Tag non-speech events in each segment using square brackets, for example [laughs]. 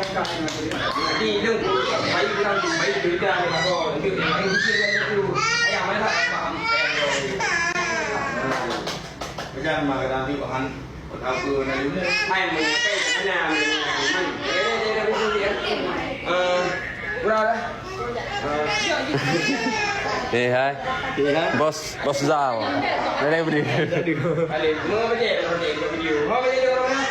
Jadi itu baik bilang baik beda ni apa. Itu yang kecil kan itu. Ayam mana tak faham. Jangan makan nanti bahan apa nanti ni. Ayam menyapai mana mana. Eh, dia dah betul dia. Eh, berapa dah? Eh hai. Bos bos Zal. Dari beri. Balik. Mau baca kalau dia buat video. Mau baca dia orang mana?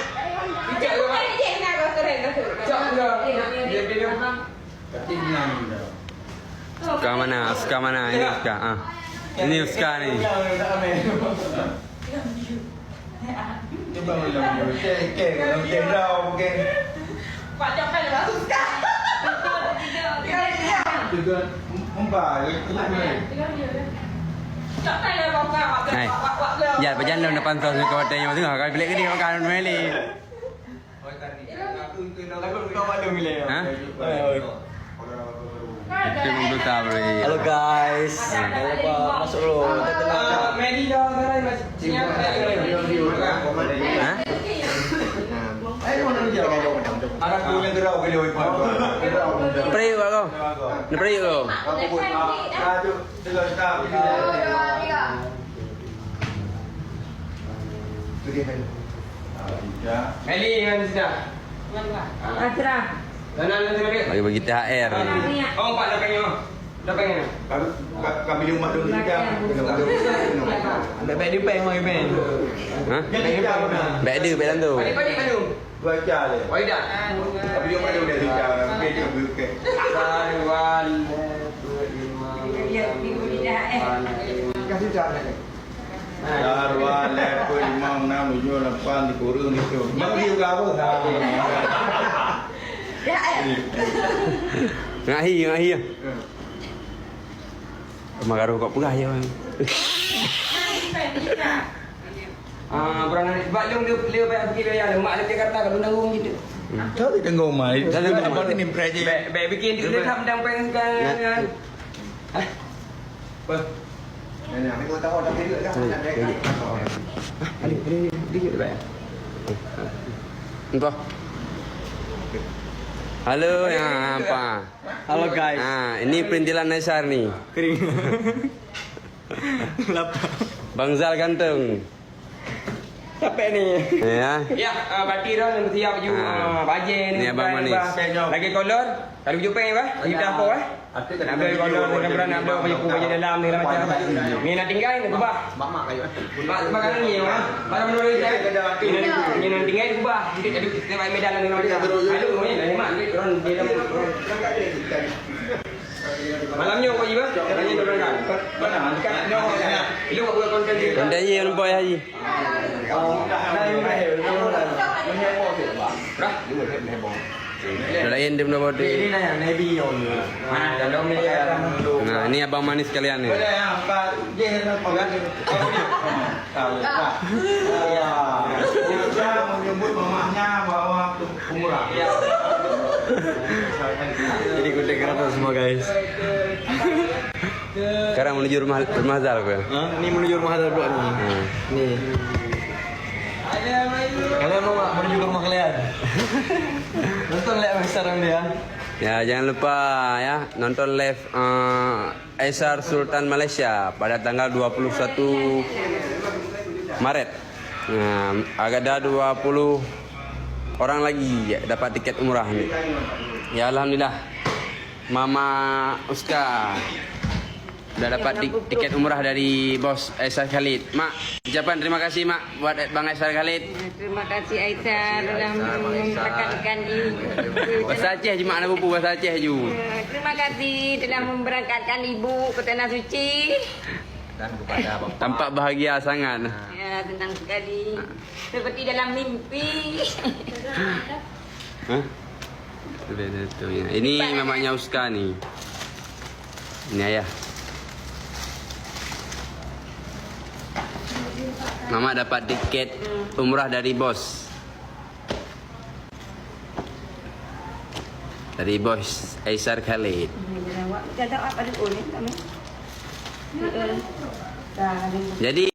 Bijak ke pak? Bijak ke? Dia dia. Tapi senang dah. Suka mana? Suka mana? Ini suka. Ah. Ini suka ni. Cuba ulang. Cek cek kalau cek dah mungkin. Juga membayar kelak ni. Hai. Ya, berjalan depan tu ke hotel yang tengah kali bilik ni makan meli. Kau malu milih. Ha? Itu belum tahu beri. Halo guys, jangan lupa masuk dulu. Kita tengah Ah, Medi dah siap. Ha? Mana? Anak tu yang gerau kali oi pun. Kau. Ni kau. Telah start. Tu dia kan. Ya. Meli dengan sudah. Sana nanti balik. Bagi bagi THR. Oh, Pak dah pengen. Dah pengen. Kami di rumah dulu juga. Baik-baik dia peng mai peng. Ha? Jangan kita mana. Baik dia baik tu. Balik-balik Bandung. Baca le. Waidah. Kami di rumah dulu dia juga. Dia juga buka. Taiwan. Kasih cara ni. Darwa lepo lima enam tujuh lapan di kurung itu. Mak dia juga apa? Ngahi, ngahi. Magaruh kau pegah ya. Ah, berang ni sebab dia dia dia bayar pergi bayar mak dia kata kalau nanggung gitu. Tahu dia tengok mai. Dah tengok mai. Apa ni preje? Baik baik bikin dia tak mendang pengen kan. Apa? Nenek aku tahu dah kira dah. Ada ada dia dia bayar. Entah. Halo, ya apa? Halo guys. Ah, ini perintilan Naisar nih. Kering. Lapar. Bang Zal ganteng. Capek ni. Ya. Ya, ah, bati dah yang siap ju Ah. ah, baje ni. Ni Abang Manis. Lagi kolor. Kalau jumpa ni bah, kita apa eh? Nak beli kolor dengan berang nak beli baju baju dalam ni lah macam. Ni nak tinggal ni kubah. Mak kayu. Mak makanan ni mah. Barang menurut saya ini ni nak tinggal di kubah. Jadi ada kita main medan dengan macam. Aduh ni dah mak ni turun di dalam. Malamnya kau jiwa, tanya tu kan. Mana dekat ni orang. Itu kau buat konten dia. Konten je yang boy haji. Rah. Dah lain dia benda. Ini nak yang Nabi on. Mana dalam ni Nah, ini abang manis kalian ni. Boleh yang Pak dia nak pegang. Tahu tak? Ya. Dia menyebut mamahnya bawa umrah. Jadi konten kereta semua guys. Sekarang menuju rumah rumah Zal ke? Ha? Menuju rumah ada dua ni. Hmm. Ni. Kalian mau tak menuju ke rumah kalian? Nonton lihat sekarang dia. Ya, jangan lupa ya nonton live uh, Aisar Sultan Malaysia pada tanggal 21 Maret. Nah, ada 20 orang lagi dapat tiket umrah ni. Ya alhamdulillah. Mama Uska Dah dapat ti- tiket umrah dari bos Aisar Khalid. Mak, ucapan terima kasih mak buat Bang Aisar Khalid. Terima kasih Aisyah telah memberangkatkan ibu. Bahasa Aceh je mak nak bubu bahasa Aceh je. Terima kasih telah memberangkatkan ibu ke tanah suci. Dan kepada bapa. Tampak bahagia sangat. Ya, senang sekali. Seperti dalam mimpi. [laughs] Hah? Ya. Ini mamanya Uska ni. Ini ayah. Mama dapat tiket umrah dari bos. Dari bos Aisar Khalid. Jadi